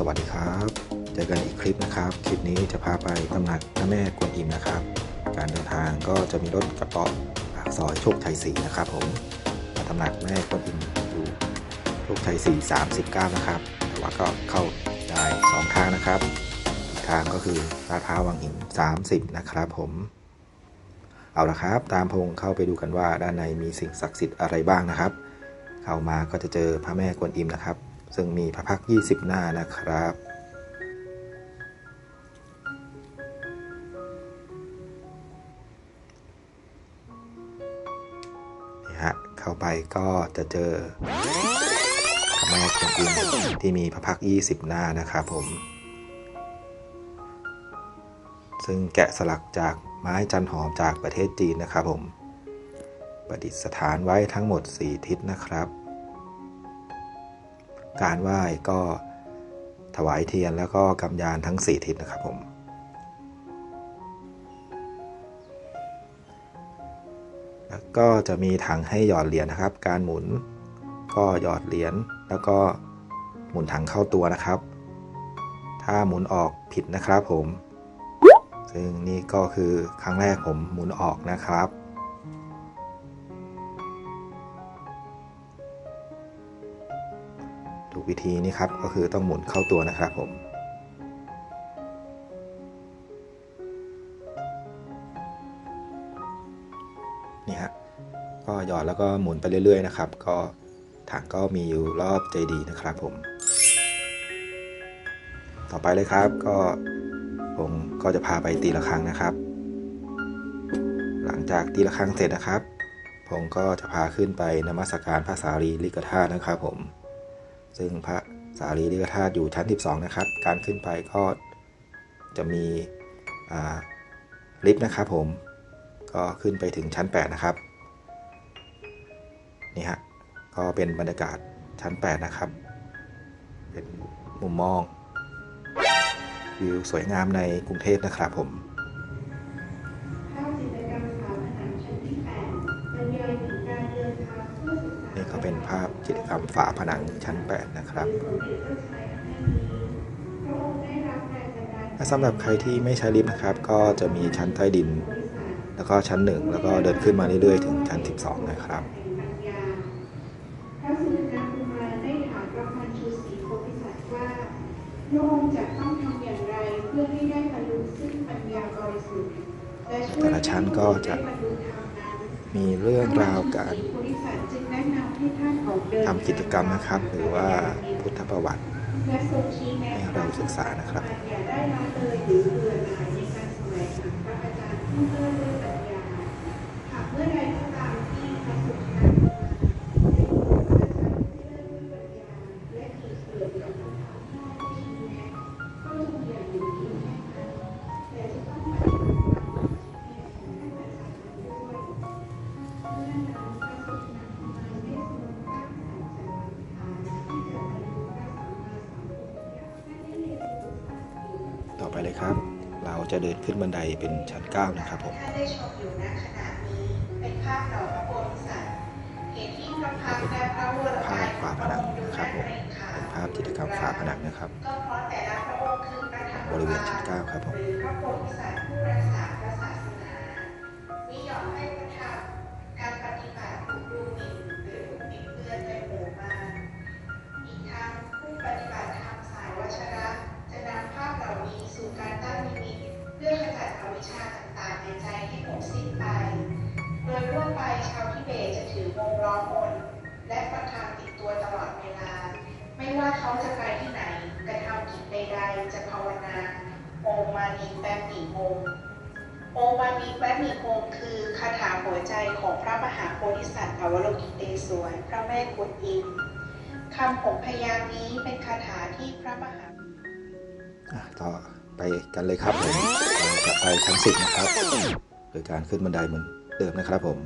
สวัสดีครับ เจอกันอีกคลิปนะครับ คลิปนี้จะพาไปตำหนักพระแม่กวนอิมนะครับ การเดินทางก็จะมีรถกระเป๋าปากซอยโชคชัย4นะครับผมมาตำหนักแม่กวนอิมอยู่โชคชัย4 39นะครับ แต่ว่าก็เข้าได้สองทางนะครับอีกทางก็คือลาดพร้าววังหิน30 นะครับผม เอาละครับ ตามพงเข้าไปดูกันว่าด้านในมีสิ่งศักดิ์สิทธิ์อะไรบ้างนะครับ เข้ามาก็จะเจอพระแม่กวนอิมนะครับ ซึ่งมีพระพักตร์20หน้านะครับ นี่ฮะ เข้าไปก็จะเจอพระแม่กวนอิมที่มีพระพักตร์20หน้านะครับผม ซึ่งแกะสลักจากไม้จันหอมจากประเทศจีนนะครับผม ประดิษฐานไว้ทั้งหมด 4 ทิศนะครับ การไหว้ก็ถวายเทียนแล้วก็กำยานทั้ง 4 ทิศนะครับผม แล้วก็จะมีถังให้หยอดเหรียญนะครับ การหมุนก็หยอดเหรียญแล้วก็หมุนถังเข้าตัวนะครับ ถ้าหมุนออกผิดนะครับผม ซึ่งนี่ก็คือครั้งแรกผมหมุนออกนะครับ วิธีนี้ครับ ก็คือต้องหมุนเข้าตัวนะครับผมนี่ฮะก็หยอดแล้วก็หมุนไปเรื่อยๆนะครับ ก็ถังก็มีอยู่รอบเจดีนะครับผม ต่อไปเลยครับก็ผมก็จะพาไปตีละครั้งนะครับ หลังจากตีละครั้งเสร็จนะครับ ผมก็จะพาขึ้นไปนมัสการพระสารีริกธาตุนะครับผม ซึ่งพระสารีริกธาตุอยู่ชั้น 12 นะครับ การขึ้นไปก็จะมีลิฟต์นะครับผม ก็ขึ้นไปถึงชั้น 8 นะครับ นี่ฮะ ก็เป็นบรรยากาศชั้น 8 นะครับ เป็นมุมมองวิวสวยงามในกรุงเทพนะครับผม จิตรกรรมฝาผนังชั้น 8นะครับสมเด็จพระครับสำหรับใครที่ไม่ใช้ลิฟต์นะครับ ก็จะมีชั้นใต้ดิน แล้วก็ชั้น 1 แล้วก็เดินขึ้นมาเรื่อยๆ ถึงชั้น 12 นะครับแห่งปัญญาพระสุนันทกุมารได้ถามพระพันชูศรีโพธิสัตว์ว่าพระองค์จะต้องทำอย่างไรเพื่อให้ได้บรรลุซึ่งปัญญาบริสุทธิ์แต่ละชั้นก็จะ มีเรื่องราวการทำกิจกรรมนะครับ หรือว่าพุทธประวัติให้เราศึกษานะครับ ครับ เราจะเดินขึ้นบันไดเป็นชั้น 9 นะครับผมท่านได้ชมอยู่ณขณะนี้เป็นภาพดอกพระโพธิสัตว์เหตุที่พระพักตร์และพระวรกายของพระองค์ดูน่าเกรงขามเป็นภาพจิตรกรรมฝาผนังนะครับ ก็เพราะแต่ละพระองค์คือประทับบริเวณชั้น 9 ครับผมหรือพระโพธิสัตว์ผู้รักษาพระศาสนานิยมให้พระธรรมการปฏิบัติถูกดูหมิ่นหรือถูกบิดเบือนในหมู่มารอีกทั้งผู้ปฏิบัติธรรมสายวัชระจะนำภาพเหล่านี้ สู่การตั้งนิมิตเพื่อขจัดอวิชชาต่างๆในใจให้หมดสิ้นไป โดยทั่วไปชาวทิเบตจะถือวงล้อมนและประคำติดตัวตลอดเวลา ไม่ว่าเขาจะไปที่ไหนกระทำกิจใดๆ จะภาวนาโอมานีแปมมีโมโอมานีแปมมีโมคือคาถาหัวใจของพระมหาโพธิสัตว์อวโลกิเตศวรพระแม่กวนอิมคำผมพยางนี้เป็นคาถาที่พระมหาต่อ ไปกันเลยครับผมเราจะไปชั้น10นะครับโดยการขึ้นบันไดเหมือนเดิมนะครับผม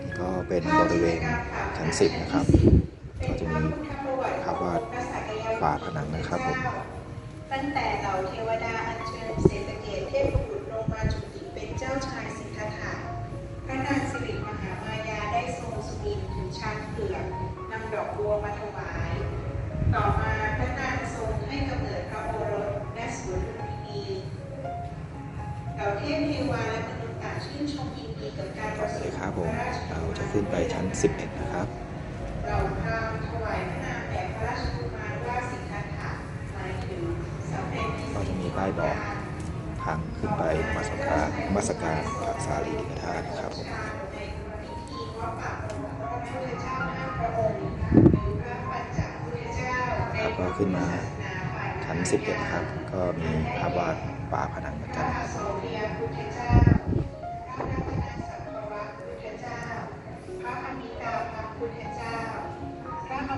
นี่ก็เป็นบริเวณชั้น10นะครับ ก็จะมีภาพวาดฝาผนังนะครับผมตั้งแต่เหล่าเทวดาอัญเชิญเศรษฐเกตเทพบุตรลงมาจุติเป็นเจ้าชายสิทธัตถะพระนางสิริมหามายาได้ทรงสุบินถึงช้างเผือกนำดอกบัวมาถวาย ต่อมา เหล่าเทพเทวาและมนุษย์ต่างชื่นชมยินดีกับการประสสูวัสติดีครับพผมระราชเรากุมารจะขึ้นไปชั้น 11 นะครับ เราพราหมณ์ถวายพระนามแด่พระราชกุมารว่าสิทธัตถะหมายถึงสำเร็จในก็สิ่งจะมีที่ป้ายบอกต้องการทางขึ้นไปมาสักการนมัสการพระสารีริกธาตุนะครับผมในพิธีว่าปากองค์พระพุทธเจ้าห้าพระองค์หรือพระปัญจพุทธเจ้าในครับก็ขึ้นมา ศาสนาฝ่ายชั้น11 ครับ ก็มีภาพวาดฝาผนังเหมือนกันอโศกยพุทธเจ้าพระรัตนสังฆวะพุทธเจ้าพระพุทธ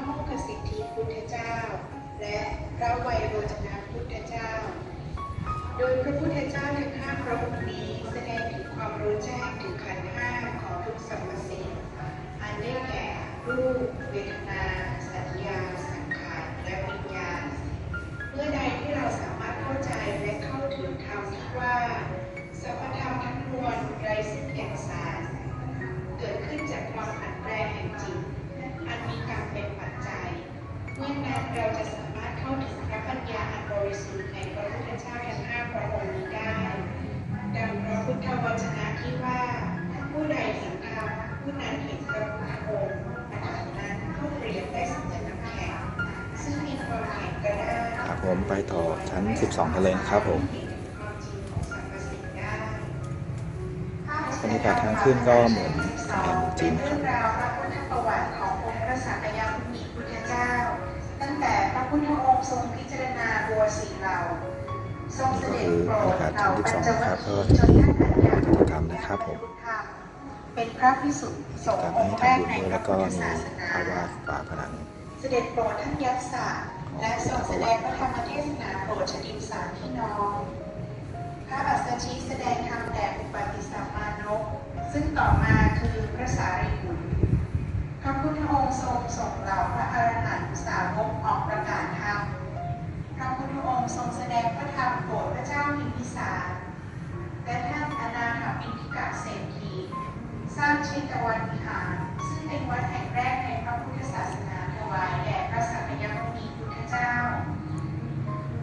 มคคสิทธิพุทธเจ้าและพระไวยโรจนะพุทธเจ้า โดยพระพุทธเจ้าทั้งห้าพระองค์นี้แสดงถึงความรู้แจ้งถึงขันธ์ห้าของทุกสรรพสิ่งอันได้แก่รูปเวทนา ผมไปต่อชั้น 12กันเลยนะครับผมบรรยากาศทางขึ้นก็เหมือนกำแพงเมืองจีนนะครับเป็นเรื่องราวพระพุทธประวัติขององค์พระสักยมุนีพุทธเจ้าตั้งแต่พระพุทธองค์ทรงพิจารณาบัวสีเหล่าทรงเสด็จโปรดเหล่าปัญจวัคคีย์จนท่านปัญญากิจกรรมนะครับผมเป็นพระพิสุทธิ์สงการฆ์องให้ค์แรกทำบุญในด้วยพแล้ระวก็พุทธมีศาสนาภาพวาดฝาผนังเสด็จโปรดท่านยักษ์ศาสตร์ และทรงแสดงพระธรรมเทศนาโปรดชดินสามพี่น้อง พระอัสสชิแสดงธรรมแด่อุปติสสมมานพซึ่งต่อมาคือพระสารีบุตรพระพุทธองค์ทรงส่งเหล่าพระอรหันตสาวกออกประกาศธรรม พระพุทธองค์ทรงแสดงพระธรรมโปรดพระเจ้าพิมพิสาร และท่านอนาถปิณฑิกะเศรษฐีสร้างเชตวันวิหาร ซึ่งเป็นวัดแห่งแรกในพระพุทธศาสนาถวายแด่พระสักยมุนีพุทธ เจ้า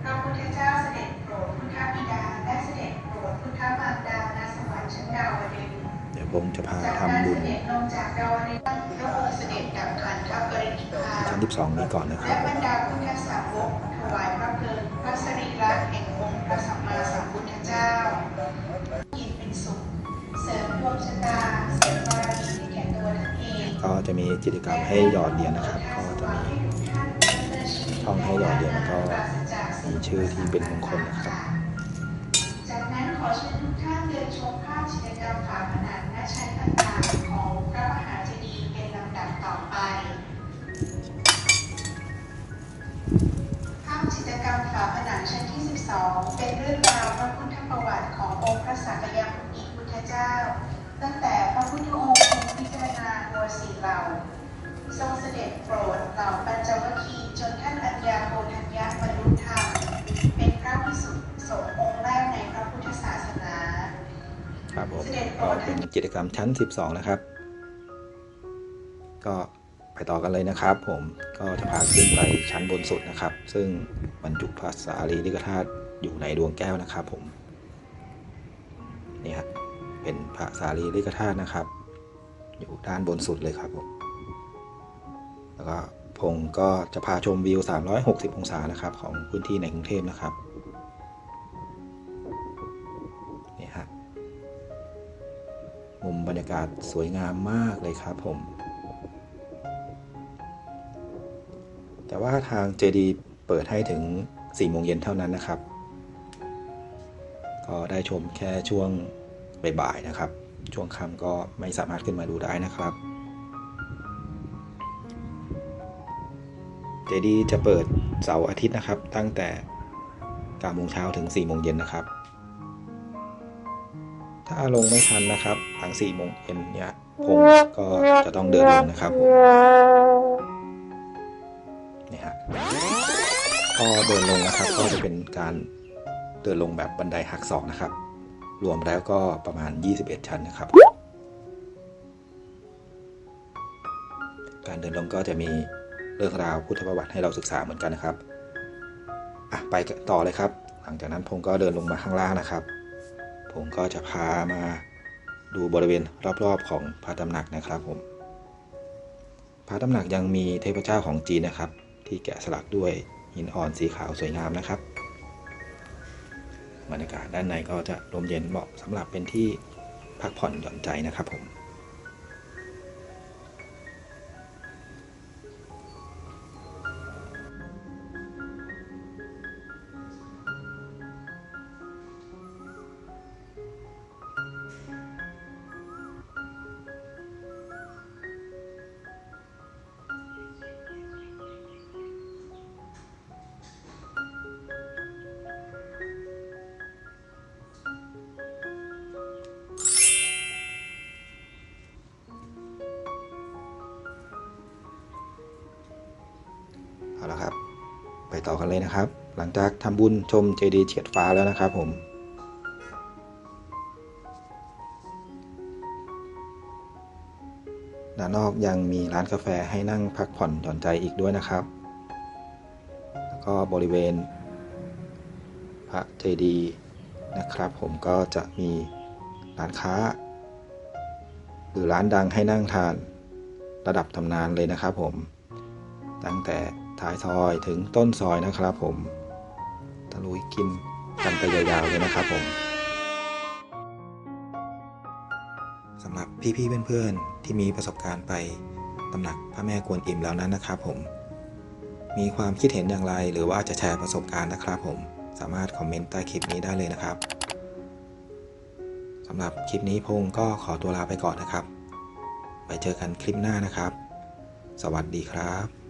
พระพุทธเจ้าเสด็จโปรดพุทธบิดาและเสด็จโปรดพุทธมารดาณสวรรค์ชั้นดาวดึงส์เดี๋ยวผมจะพาจากทำนั้นบุเสญด็จลงจากดาวดึงส์พระองค์เสด็จดับขันธปรินิพพานชั้น12นี้ก่อนนะครัและบผบรมรดาพุทธสาวกถวายพระเพลิงพระสรีระแห่งองค์พระสัมมาสัมพุทธเจ้ายินเป็นสุข เสริมดวงชะตาเสริมบารมีให้แก่ตัวท่านเองก็จะมีกิจกรรมให้หยอดเหรียญนะครับก็จะมี ช่องให้หยอดเหรียญแล้วก็มีชื่อที่เป็นมงคลนะครับจากนั้นขอเชิญทุกท่านเดินชมภาพจิตรกรรมฝาผนังและชั้นต่างๆของพระมหาเจดีย์เป็นลำดับต่อไป ภาพจิตรกรรมฝาผนังชั้นที่ 12 เป็นเรื่องราวพระพุทธประวัติขององค์พระสัก กิจกรรมชั้น 12 นะครับ ก็ไปต่อกันเลยนะครับ ผมก็จะพาขึ้นไปชั้นบนสุดนะครับ ซึ่งบรรจุพระสารีริกธาตุอยู่ในดวงแก้วนะครับผมนี่ฮะเป็นพระสารีริกธาตุนะครับ อยู่ด้านบนสุดเลยครับผมแล้วก็พงศ์ก็จะพาชมวิว 360 องศานะครับ ของพื้นที่ในกรุงเทพนะครับ มุมบรรยากาศสวยงามมากเลยครับผม แต่ว่าทางเจดีเปิดให้ถึง4โมงเย็นเท่านั้นนะครับ ก็ได้ชมแค่ช่วงบ่ายๆนะครับ ช่วงค่ำก็ไม่สามารถขึ้นมาดูได้นะครับเจดีจะเปิดเสาร์อาทิตย์นะครับ ตั้งแต่9โมงเช้าถึง4โมงเย็นนะครับ ถ้าลงไม่ทันนะครับ หลัง4โมงเย็นเนี่ยผมก็จะต้องเดินลงนะครับผมนี่ฮะก็เดินลงนะครับ ก็จะเป็นการเดินลงแบบบันไดหักศอกนะครับ รวมแล้วก็ประมาณ 21 ชั้นนะครับ การเดินลงก็จะมีเรื่องราวพุทธประวัติให้เราศึกษาเหมือนกันนะครับอะไปต่อเลยครับ หลังจากนั้นผมก็เดินลงมาข้างล่างนะครับ ผมก็จะพามาดูบริเวณรอบๆของพระตำหนักนะครับผม พระตำหนักยังมีเทพเจ้าของจีนนะครับ ที่แกะสลักด้วยหินอ่อนสีขาวสวยงามนะครับบรรยากาศด้านในก็จะลมเย็นเหมาะสำหรับเป็นที่พักผ่อนหย่อนใจนะครับผม ต่อกันเลยนะครับ หลังจากทำบุญชมเจดีย์เฉียดฟ้าแล้วนะครับผมด้านนอกยังมีร้านกาแฟให้นั่งพักผ่อนหย่อนใจอีกด้วยนะครับ แล้วก็บริเวณ พระเจดีย์นะครับ ผมก็จะมีร้านค้า หรือร้านดังให้นั่งทานระดับตำนานเลยนะครับผม ตั้งแต่ ท้ายซอยถึงต้นซอยนะครับผมตะลุยกินกันไปยาวๆเลยนะครับผมสำหรับพี่ๆเพื่อนๆที่มีประสบการณ์ไปตำหนักพระแม่กวนอิมแล้วนั้นนะครับผม มีความคิดเห็นอย่างไรหรือว่าจะแชร์ประสบการณ์นะครับผมสามารถคอมเมนต์ใต้คลิปนี้ได้เลยนะครับสำหรับคลิปนี้พงก็ขอตัวลาไปก่อนนะครับ ไปเจอกันคลิปหน้านะครับ สวัสดีครับ